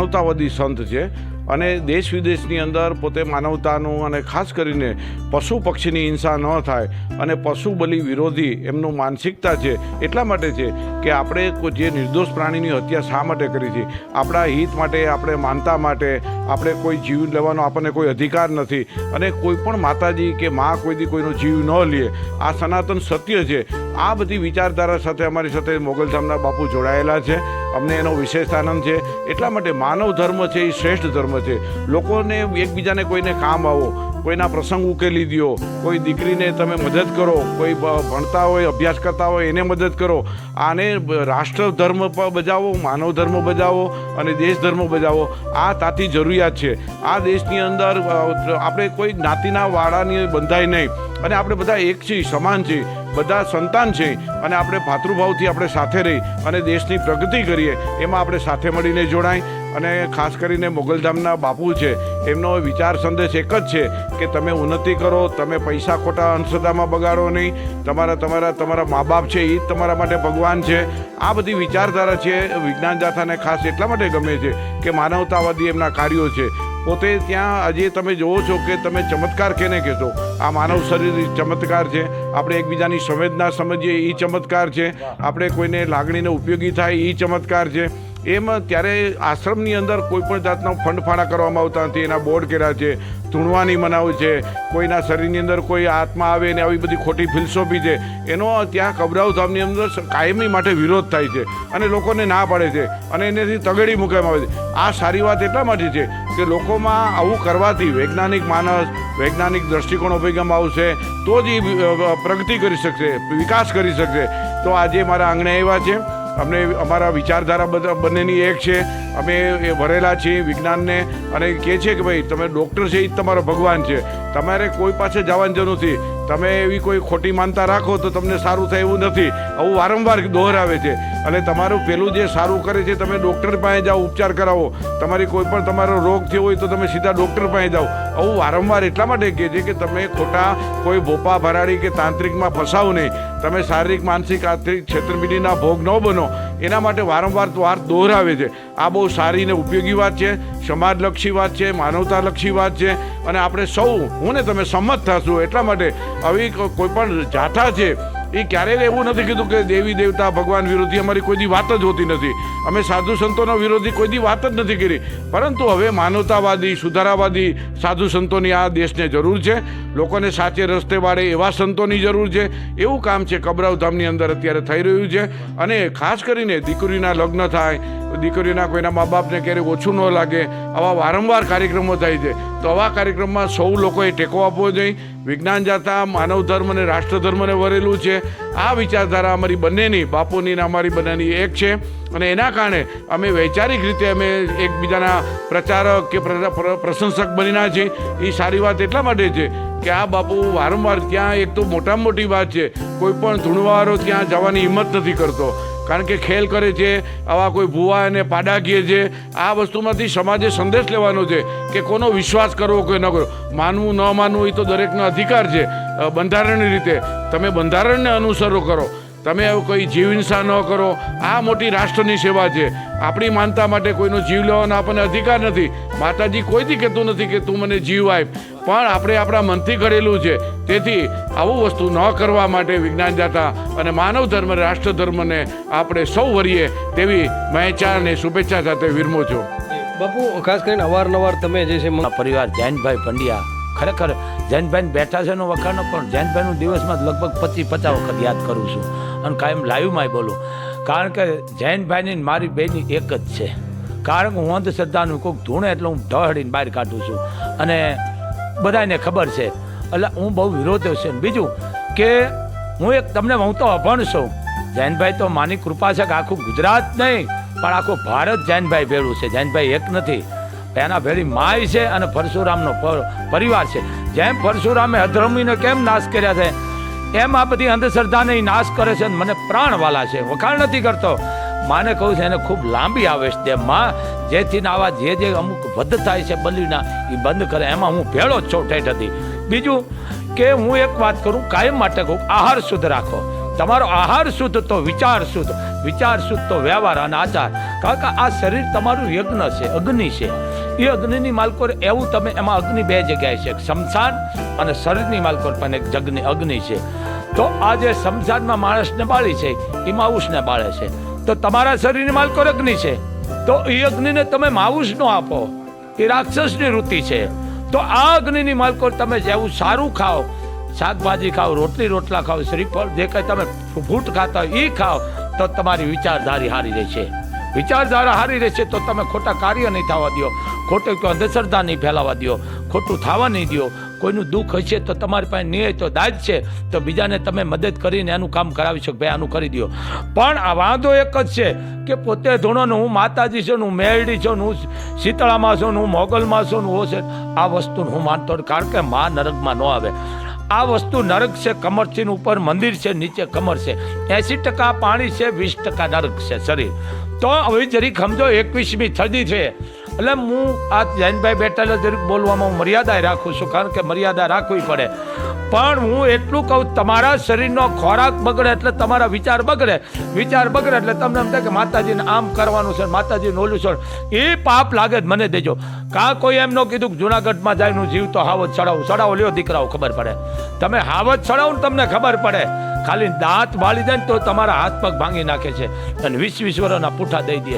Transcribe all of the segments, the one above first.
માનવતાવાદી સંત છે. અને દેશ વિદેશની અંદર પોતે માનવતાનું અને ખાસ કરીને પશુ પક્ષીની હિંસા ન થાય અને પશુ બલિ વિરોધી એમનું માનસિકતા છે, એટલા માટે છે કે આપણે જે નિર્દોષ પ્રાણીની હત્યા શા માટે કરી છે? આપણા હિત માટે, આપણે માનતા માટે, આપણે કોઈ જીવ લેવાનો આપણને કોઈ અધિકાર નથી અને કોઈ પણ માતાજી કે મા કોઈ દી કોઈનો જીવ ન લે, આ સનાતન સત્ય છે. આ બધી વિચારધારા સાથે અમારી સાથે મોગલધામના બાપુ જોડાયેલા છે. અમને એનો વિશેષ આનંદ છે. એટલા માટે માનવ ધર્મ છે એ શ્રેષ્ઠ ધર્મ છે. લોકોને એકબીજાને કોઈને કામ આવો, કોઈના પ્રસંગ ઉકેલી દો કોઈ દીકરીને તમે મદદ કરો, કોઈ ભણતા હોય, અભ્યાસ કરતા હોય, એને મદદ કરો. આને રાષ્ટ્ર ધર્મ બજાવો, માનવ ધર્મ બજાવો અને દેશ ધર્મ બજાવો. આ તાતી જરૂરિયાત છે. આ દેશની અંદર આપણે કોઈ જ્ઞાતિના વાળાની બંધાય નહીં. અને આપણે બધા એક છીએ, સમાન છીએ, બધા સંતાન છે અને આપણે ભાતૃભાવથી આપણે સાથે રહી અને દેશની પ્રગતિ કરીએ, એમાં આપણે સાથે મળીને જોડાય અને ખાસ કરીને મોગલધામના બાપુ છે, એમનો વિચાર સંદેશ એક જ છે કે તમે ઉન્નતિ કરો, તમે પૈસા ખોટા અંશદામાં બગાડો નહીં. તમારા તમારા તમારા મા બાપ છે એ જ તમારા માટે ભગવાન છે. આ બધી વિચારધારા છે, વિજ્ઞાન જાથાને ખાસ એટલા માટે ગમે છે કે માનવતાવાદી એમના કાર્યો છે. પોતે ત્યાં આજે તમે જુઓ છો કે તમે ચમત્કાર કેને કહેશો? આ માનવ શરીર ચમત્કાર છે. આપણે એકબીજાની સંવેદના સમજીએ એ ચમત્કાર છે. આપણે કોઈને લાગણીને ઉપયોગી થાય એ ચમત્કાર છે. એમ ત્યારે આશ્રમની અંદર કોઈ પણ જાતના ફંડફાળા કરવામાં આવતા નથી, એના બોર્ડ કર્યા છે, ધૂણવાની મનાવ છે, કોઈના શરીરની અંદર કોઈ આત્મા આવે ને આવી બધી ખોટી ફિલસોફી છે, એનો ત્યાં કબરાવ ધામની અંદર કાયમી માટે વિરોધ થાય છે અને લોકોને ના પાડે છે અને એનેથી તગડી મૂકવામાં આવે છે. આ સારી વાત એટલા માટે છે કે લોકોમાં આવું કરવાથી વૈજ્ઞાનિક માનસ વૈજ્ઞાનિક દ્રષ્ટિકોણ અભિગમ આવશે તો જ એ પ્રગતિ કરી શકશે, વિકાસ કરી શકશે. તો આજે મારા આંગણે આવ્યા છે. અમને અમારા વિચારધારા બધા, બંનેની એક છે. અમે એ ભરેલા છીએ વિજ્ઞાનને અને કહે છે કે ભાઈ, તમે ડૉક્ટર છે એ જ તમારો ભગવાન છે. તમારે કોઈ પાસે જવાની જરૂર નથી. તમે એવી કોઈ ખોટી માનતા રાખો તો તમને સારું થાય એવું નથી. આવું વારંવાર દોહરાવે છે. અને તમારું પેલું જે સારું કરે છે, તમે ડૉક્ટર પાસે જાઓ, ઉપચાર કરાવો. તમારી કોઈ પણ તમારો રોગ થયો હોય તો તમે સીધા ડૉક્ટર પાસે જાઓ. આવું વારંવાર એટલા માટે કહે છે કે તમે ખોટા કોઈ ભોપા ભરાડી કે તાંત્રિકમાં ફસાવો નહીં. તમે શારીરિક, માનસિક, આર્થિક છેતરપિંડીના ભોગ ન બનો. એના માટે વારંવાર વાર દોહરાવે છે. આ બહુ સારી ને ઉપયોગી વાત છે. સમાજલક્ષી વાત છે, માનવતાલક્ષી વાત છે. અને આપણે સૌ, હું ને તમે સંમત થશું. એટલા માટે આવી કોઈપણ કોઈ જાથા છે એ ક્યારેય એવું નથી કીધું કે દેવી, દેવતા, ભગવાન વિરોધી અમારી કોઈ દી વાત જ હોતી નથી. અમે સાધુ સંતોનો વિરોધી કોઈ દી વાત જ નથી કરી. પરંતુ હવે માનવતાવાદી, સુધારાવાદી સાધુ સંતોની આ દેશને જરૂર છે. લોકોને સાચે રસ્તે વાળે એવા સંતોની જરૂર છે. એવું કામ છે કબરાવ ધામની અંદર અત્યારે થઈ રહ્યું છે. અને ખાસ કરીને દીકરીના લગ્ન થાય, દીકરીના કોઈના મા બાપને ક્યારેય ઓછું ન લાગે, આવા વારંવાર કાર્યક્રમો થાય છે. તો આવા કાર્યક્રમમાં સૌ લોકોએ ટેકો આપવો જોઈએ. વિજ્ઞાન જાતા, માનવ ધર્મ અને રાષ્ટ્ર ધર્મને વરેલું છે. આ વિચારધારા અમારી બંનેની, બાપુની અને અમારી બંનેની એક છે. અને એના કારણે અમે વૈચારિક રીતે અમે એકબીજાના પ્રચારક કે પ્ર- પ્ર- પ્રશંસક બનીના છીએ. એ સારી વાત એટલા માટે છે કે આ બાપુ વારંવાર ત્યાં એક તો મોટામાં મોટી વાત છે. કોઈ પણ ધૂણવારો ત્યાં જવાની હિંમત નથી કરતો. કારણ કે ખેલ કરે છે, આવા કોઈ ભૂવા અને પાડાકીએ છે, આ વસ્તુમાંથી સમાજે સંદેશ લેવાનો છે કે કોનો વિશ્વાસ કરવો, કોઈ ન કરવો. માનવું, ન માનવું એ તો દરેકનો અધિકાર છે. બંધારણની રીતે. તમે બંધારણને અનુસરો કરો. તમે એવું કોઈ જીવ હિંસા ન કરો. આ મોટી રાષ્ટ્રની સેવા છે. આપણી માનતા માટે કોઈનો જીવ લેવાનો આપણને અધિકાર નથી. માતાજી કોઈથી કહેતું નથી કે તું મને જીવ આપ. પણ આપણે આપણા મનથી ઘડેલું છે. તેથી આવું વસ્તુ ન કરવા માટે વિજ્ઞાન જાતા અને માનવ ધર્મ રાષ્ટ્ર ધર્મને આપણે સૌ વરીએ તેવી મહેચા અને શુભેચ્છા સાથે વિરમો છો. બાપુ ખાસ કરીને અવારનવાર તમે જે છે પરિવાર જૈનભાઈ પંડ્યા ખરેખર જૈનભાઈ બેઠા છે એનો વખાણો પણ જૈનભાઈનું દિવસમાં લગભગ પચીસ પચાસ વખત યાદ કરું છું. અને કાયમ લાઈવમાંય બોલું. કારણ કે જૈનભાઈની મારી બેની એક જ છે. કારણ કે હું અંધશ્રદ્ધાનું કોઈક ધૂણે એટલે હું ઢહડીને બહાર કાઢું છું. અને બધાને ખબર છે. એટલે હું બહુ વિરોધ છે. બીજું કે હું એક તમને હું તો અભણ છું. જૈનભાઈ તો માની કૃપા છે કે આખું ગુજરાત નહીં, પણ આખું ભારત જૈનભાઈ ભેળું છે. જૈનભાઈ એક નથી. એના ભેળી માય છે અને પરશુરામનો પરિવાર છે. જેમ પરશુરામે અધર્મીનો કેમ નાશ કર્યા છે એમ આ બધી અંધશ્રદ્ધાને નાશ કરે છે મને પ્રાણવાલા છે. વખાણ નથી કરતો. માને કહું છે, એને ખૂબ લાંબી આવેશ દે. માં, જેથી આવા જે જે અમુક વધ થાય છે બલીના એ બંધ કરે. એમાં હું ભેળો જ છું હતી. બીજું કે હું એક વાત કરું, કાયમ માટે કહું, આહાર શુદ્ધ રાખો. તમારો આહાર શુદ્ધ તો વિચાર શુદ્ધ. વિચાર શુદ્ધ તો વ્યવહાર અને આચાર. કારણ કે આ શરીર તમારું યજ્ઞ છે, અગ્નિ છે. એ અગ્નિની માલકોર એવું તમે એમાં અગ્નિ બે જગ્યાએ છે. એક શમશાન અને શરીરની માલકોર પણ એક જગની અગ્નિ છે. તો આ જે શમશાનમાં માણસને બાળી છે એ માઉસને બાળે છે. તો તમારા શરીરની માલકોર અગ્નિ છે. તો એ અગ્નિને તમે માઉસ નો આપો. એ રાક્ષસની વૃત્તિ છે. તો આ અગ્નિની માલકોર તમે જેવું સારું ખાઓ, શાકભાજી ખાઓ, રોટલી રોટલા ખાઓ, શ્રીફળ, જે કંઈ તમે ફૂટ ખાતા હોય એ ખાઓ, તો તમારી વિચારધારી હારી રહેશે વિચારધારા સારી રહેશે તો તમે ખોટા કાર્ય નહીં થવા દો ખોટે કોઈ અંધશ્રદ્ધા નહીં ફેલાવા દો ખોટું થવા નહીં દો કોઈનું દુઃખ હશે તો તમારી પાસે નહીં તો દાજ છે. તો બીજાને તમે મદદ કરીને એનું કામ કરાવી શકો. ભાઈ, આનું કરી દો પણ આ વાંધો એક જ છે કે પોતે ધૂણોનું હું માતાજી છું, હું મેરડી છું, હું શીતળામાં છું, હું મોગલમાં છું, હું છે આ વસ્તુ હું માનતો કારણ કે મા નરકમાં ન આવે. આ વસ્તુ નરક છે કમરથી ઉપર મંદિર છે, નીચે કમર છે. એસી ટકા પાણી છે, વીસ ટકા નરક છે. શરીર તો હવે જરીક સમજો એકવીસમી સદી છે. એટલે હું આ જૈનભાઈ બેઠેલા જરીક બોલવામાં હું મર્યાદા રાખું છું, કારણ કે મર્યાદા રાખવી પડે. પણ હું એટલું કહું, તમારા શરીરનો ખોરાક બગડે એટલે તમારા વિચાર બગડે. વિચાર બગડે એટલે તમને એમ થાય કે માતાજીને આમ કરવાનું છે માતાજીને ઓલું છે. એ પાપ લાગે જ મને દેજો. કાં કોઈ એમ ન કીધું કે જુનાગઢમાં જાય નું જીવ તો હાવત ચડાવું. ચડાવો લ્યો દીકરાઓ, ખબર પડે. તમે હાવત ચડાવો ને તમને ખબર પડે. ખાલી દાંત બાળી દે ને તો તમારા હાથ પગ ભાંગી નાખે છે. અને વીસ વીસ વર્ષના પૂઠા દઈ દે.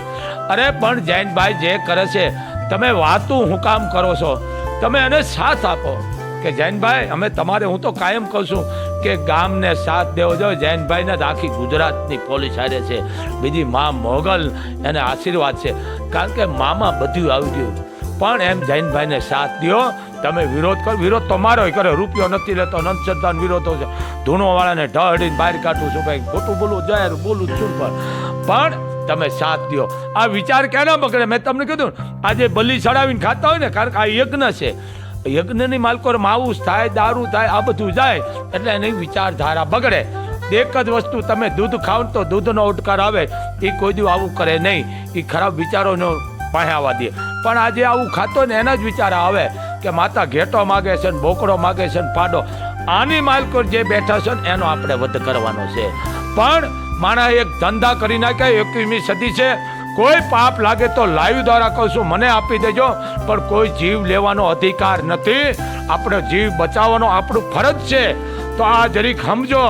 અરે પણ જૈનભાઈ જે કરે છે, તમે વાતું હું કામ કરો છો? તમે એને સાથ આપો. કે જૈનભાઈ, અમે તમારે હું તો કાયમ કહું છું કે ગામને સાથ દેવો જોઈએ. જૈનભાઈને આખી ગુજરાતની પોલીસ હારે છે. બીજી મા મોગલ એને આશીર્વાદ છે. કારણ કે મામાં બધું આવી ગયું. પણ એમ જૈનભાઈને સાથ દ્યો. તમે વિરોધ કરો. વિરોધ તો મારો કરે રૂપિયો નથી લેતો નંદશ્રદ્ધાનો વિરોધો છે. ધૂણોવાળાને ઢળીને બહાર કાઢું છું ભાઈ. ખોટું બોલું, જાહેર બોલું છું પણ. પણ તમે સાથ દ્યો. આ વિચાર ક્યાં બગડે? મેં તમને કીધું આજે બલી ચડાવીને ખાતા હોય ને, કારણ કે આ યજ્ઞ છે. યજ્ઞની માલકોર માઉસ થાય, દારૂ થાય, આ બધું જાય, એટલે એની વિચારધારા બગડે. એક જ વસ્તુ, તમે દૂધ ખાવ તો દૂધનો ઉટકાર આવે. એ કોઈ દી આવું કરે નહીં. એ ખરાબ વિચારોનો પાસે આવવા દે. પણ આજે આવું ખાતો ને એના જ વિચાર આવે કે માતા ઘેટો માગે છે ને બોકડો માગે છે ને પાડો આની માલકોર જે બેઠા છે ને એનો આપણે વધ કરવાનો છે. પણ માણા એક ધંધા કરી નાખ્યા, એકવીસમી સદી છે. કોઈ પાપ લાગે તો લાઈવ દ્વારા કહું છું, મને આપી દેજો, પણ કોઈ જીવ લેવાનો અધિકાર નથી. આપણો જીવ બચાવવાનો આપણું ફરજ છે. તો આ જરીક સમજો,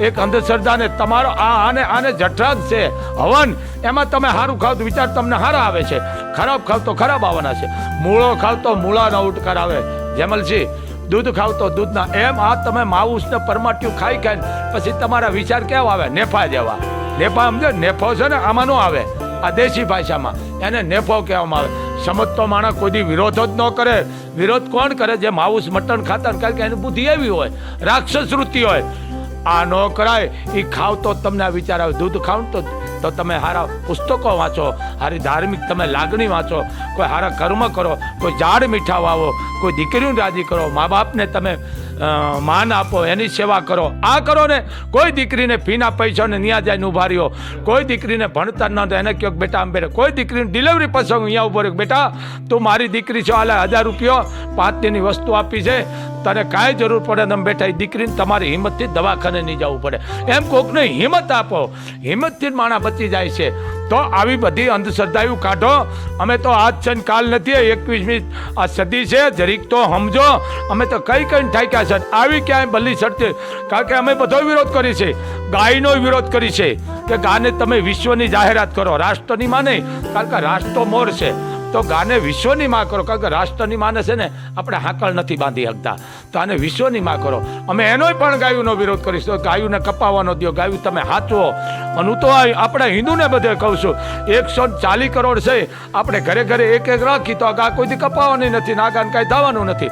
એક અંધશ્રદ્ધાને તમારો આ આને આને જઠરાગ છે. હવન, એમાં તમે સારું ખાવ વિચાર તમને સારા આવે છે. ખરાબ ખાવ તો ખરાબ આવવાના છે. મૂળો ખાવ તો મૂળાના ઉટકાર આવે. જેમલજી, દૂધ ખાવ તો દૂધના એમ આ તમે માઉસ ને પરમાટ્યું ખાઈ ખાઈને પછી તમારા વિચાર કેવા આવે? નેફા જેવા. નેફા સમજો, નેફો છે ને આમાં આવે. આ દેશી ભાષામાં એને નેફો કહેવામાં આવે. સમજતો માણસ કોઈ વિરોધ જ ન કરે. વિરોધ કોણ કરે? જે માઉસ, મટન ખાતા કારણ કે એની બુદ્ધિ એવી હોય. રાક્ષસ વૃત્તિ હોય. આ ન કરાય. એ ખાવ તો તમને આ વિચાર આવે. દૂધ ખાવ તો તો તમે સારા પુસ્તકો વાંચો સારી ધાર્મિક તમે લાગણી વાંચો, કોઈ સારા કર્મ કરો, કોઈ ઝાડ મીઠા વાવો, કોઈ દીકરીને રાજી કરો, મા બાપને તમે માન આપો, એની સેવા કરો. આ કરો ને કોઈ દીકરીને ફીના પૈસાને ન્યા જાય ઊભા રહ્યો. કોઈ દીકરીને ભણતર ન એને કહો બેટા આમ બેટા કોઈ દીકરીને ડિલિવરી પછી અહીંયા ઊભો રહ્યો બેટા, તું મારી દીકરી છે, આલે હજાર રૂપિયો, પાંચ દિનની વસ્તુ આપી છે. તને કાંઈ જરૂર પડે ને બેઠા એ દીકરીને તમારી હિંમતથી દવાખાને નહીં જવું પડે. એમ કોકને હિંમત આપો. હિંમતથી માણા બચી જાય છે. તો આવી બધી અંધશ્રદ્ધાઓ કાઢો. અમે તો આજ છે કાલ નથી એકવીસમી, આ સદી છે, જરીક તો સમજો. અમે તો કઈ કઈ ઠાક્યા છે આવી ક્યાંય બલી સડતી કારણ કે અમે બધો વિરોધ કરી છે. ગાયનો વિરોધ કરી છે કે ગાને તમે વિશ્વની જાહેરાત કરો. રાષ્ટ્રની માને, કારણ કે રાષ્ટ્ર મોર છે. તો ગાને વિશ્વની માં કરો, કારણ કે રાષ્ટ્રની માને છે ને, આપણે હાકળ નથી બાંધી શકતા. તો વિશ્વની માં કરો. અમે એનોય પણ ગાયુંનો વિરોધ કરીશું. ગાયુને કપાવવાનો દો ગાયું, તમે હાચવો. અને હું તો આપણે આપણા હિન્દુને બધે કહું છું. એકસો ચાલીસ કરોડ છે. આપણે ઘરે ઘરે એક એક રાખી તો આ ગા કોઈથી કપાવવાની નથી ના ગાને કાંઈ થવાનું નથી.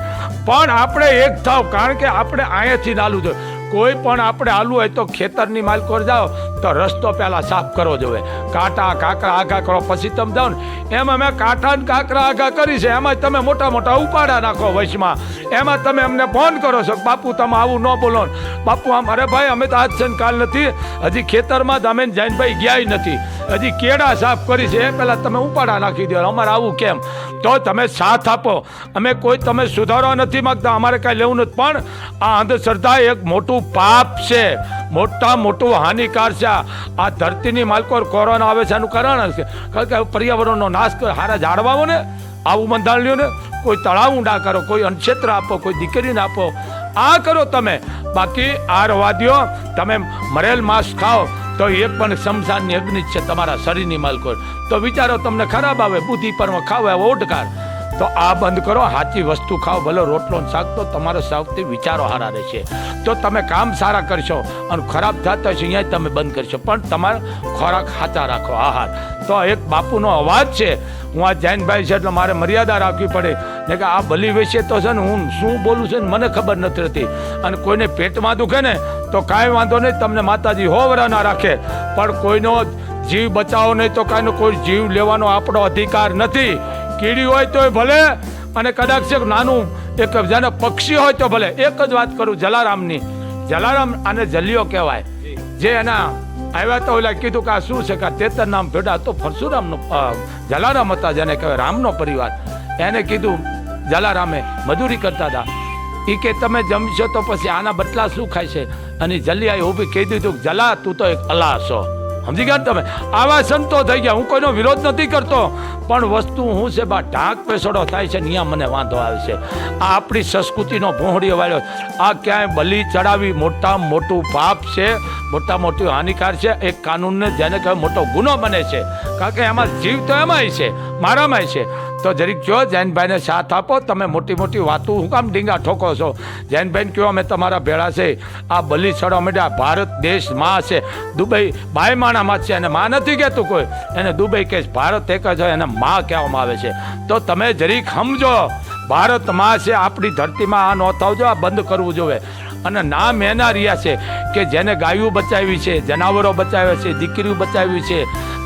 પણ આપણે એક થાવ. કારણ કે આપણે અહીંયાથી નાલું જોઈએ. કોઈ પણ આપણે આલું હોય તો ખેતરની માલકોર જાઓ તો રસ્તો પહેલાં સાફ કરવો જોઈએ. કાંટા, કાંકરા આઘા કરો, પછી તમે જાઓ ને એમ અમે કાંઠા ને કાંકરા આઘા કરી છે. એમાં તમે મોટા મોટા ઉપાડા નાખો વચમાં એમાં તમે અમને ફોન કરો છો બાપુ, તમે આવું ન બોલો. બાપુ, આમ, અરે ભાઈ, અમે તો આજ છે કાલ નથી. હજી ખેતરમાં જ અમે જૈનભાઈ ગયા નથી. હજી કેળા સાફ કરી છે. એ પહેલાં તમે ઉપાડા નાખી દો અમારે આવું કેમ? તો તમે સાથ આપો. અમે કોઈ, તમે સુધારવા નથી માગતા. અમારે કાંઈ લેવું નથી. પણ આ અંધશ્રદ્ધા એક મોટું મોટું પાપ છે. મોટા મોટું હાનિકાર છે. આ ધરતીની માલકો કોરોના આવે છે આનું કારણ છે. કારણ કે પર્યાવરણનો નાશ કરે, હારા ઝાડવાઓ ને, આવું બંધાણ ને, કોઈ તળાવ ઊંડા કરો, કોઈ અનક્ષેત્ર આપો, કોઈ દીકરીને આપો. આ કરો તમે. બાકી આ રવાદીઓ તમે મરેલ માંસ ખાઓ, તો એ પણ શમશાનની અગ્નિ છે તમારા શરીરની માલકો. તો વિચારો તમને ખરાબ આવે, બુદ્ધિ પર ખાવ, એવો ઓડકાર તો આ બંધ કરો સાચી વસ્તુ ખાઓ, ભલે રોટલો શાક તો તમારો સૌથી વિચારો સારા રહેશે તો તમે કામ સારા કરશો અને ખરાબ થતા હશે અહીંયા તમે બંધ કરશો. પણ તમારે ખોરાક સાચા રાખો, આહાર. તો એક બાપુનો અવાજ છે. હું આ જૈનભાઈ છે એટલે મારે મર્યાદા રાખવી પડે. ને કે આ બલી વિશે તો છે ને હું શું બોલું છું ને મને ખબર નથી રહેતી. અને કોઈને પેટમાં દુખે ને તો કાંઈ વાંધો નહીં, તમને માતાજી હોવરા ના રાખે. પણ કોઈનો જીવ બચાવો નહીં તો કાંઈનો કોઈ જીવ લેવાનો આપણો અધિકાર નથી. કીડી હોય તોય ભલે અને કદાચ એક નાનું એક જેને પક્ષી હોય તો ભલે. એક જ વાત કરું જલારામની. જલારામ આને જલિયો કહેવાય. જે. એના આવ્યા તો ઓલા કીધું કે આ શું છે કે તેતર નામ ભેડા તો પરશુરામનો જલારામ હતા જેને કહેવાય રામનો પરિવાર. એને કીધું જલારામે મજૂરી કરતા હતા. એ કે તમે જમશો તો પછી આના બટલા શું ખાય છે? અને જલિયાએ ઊભી કહી દીધું જલા તું તો એક અલા છો સમજી ગયા તમે? આવા સંતો થઈ ગયા. હું કોઈનો વિરોધ નથી કરતો. પણ વસ્તુ હું છે, બા, ઢાંક પેસડો થાય છે, નિયમ મને વાંધો આવે છે. આ આપણી સંસ્કૃતિનો ભોંહડીઓ વાળ્યો આ ક્યાંય બલી ચડાવી મોટા મોટું પાપ છે મોટા મોટી હાનિકાર છે. એક કાનૂનને જેને કહેવાય મોટો ગુનો બને છે. કારણ કે એમાં જીવ તો એમાંય છે, મારામાંય છે. તો જરીક કહો જૈનભાઈને સાથ આપો, તમે મોટી મોટી વાતો હું કામ ડીંગા ઠોકો છો? જૈનભાઈને કહો અમે તમારા ભેળા છે. આ બલી ચડવા માંડ્યા ભારત દેશમાં છે. દુબઈ બાય માણામાં છે અને માં નથી કહેતું કોઈ. એને દુબઈ કે ભારત એક જ હોય, એને માં કહેવામાં આવે છે. તો તમે જરીક સમજો ભારતમાં છે, આપણી ધરતીમાં આ ન થવજો આ બંધ કરવું જોઈએ અને નામ એના રહ્યા છે કે જેને ગાયું બચાવી છે, જનાવરો બચાવ્યા છે, દીકરીઓ બચાવી છે,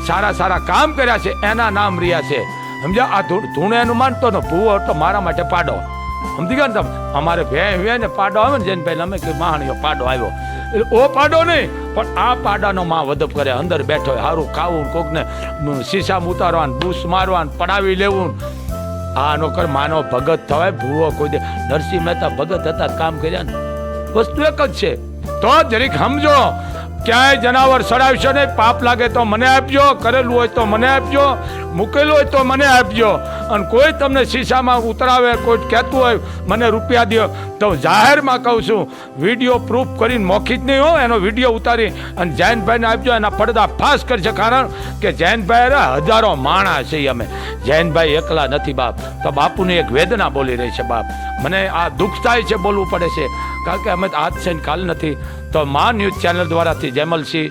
સારા સારા કામ કર્યા છે, એના નામ રહ્યા છે. સમજ્યા? આ ધૂણે એનું માનતો ને. ભૂવો તો મારા માટે પાડો. સમજી ગયા ને તમે? અમારે ભે વે ને પાડો આવે ને જેને પહેલા અમે કે મહાણીઓ પાડો આવ્યો. એટલે ઓ પાડો નહીં, પણ આ પાડાનો માં વધપ કરે. અંદર બેઠો સારું ખાવું, કોકને શીશામાં ઉતારવાનું, બૂસ મારવાનું, પડાવી લેવું. આ નોકર માનો ભગત થવાય, ભૂવો કોઈ દે. નરસિંહ મહેતા ભગત હતા, કામ કર્યા ને. વસ્તુ એક જ છે. તો જરીક સમજો ક્યાંય જનાવર સડાવશો નહીં. પાપ લાગે તો મને આપજો, કરેલું હોય તો મને આપજો, મૂકેલું હોય તો મને આપજો. અને કોઈ તમને શીશામાં ઉતરાવે, કોઈ કહેતું હોય, મને રૂપિયા દો તો જાહેરમાં કહું છું, વીડિયો પ્રૂફ કરીને મોખી જ નહીં હો, એનો વીડિયો ઉતારી અને જૈનભાઈને આપજો, એના પડદા ફાસ કરશે. કારણ કે જૈનભાઈ હજારો માણા છે અમે. જૈનભાઈ એકલા નથી બાપ. તો બાપુની એક વેદના બોલી રહી છે બાપ. મને આ દુઃખ થાય છે, બોલવું પડે છે. કારણ કે અમે આજ છે કાલ નથી. તો મા ન્યૂઝ ચેનલ દ્વારાથી જયમલસિંહ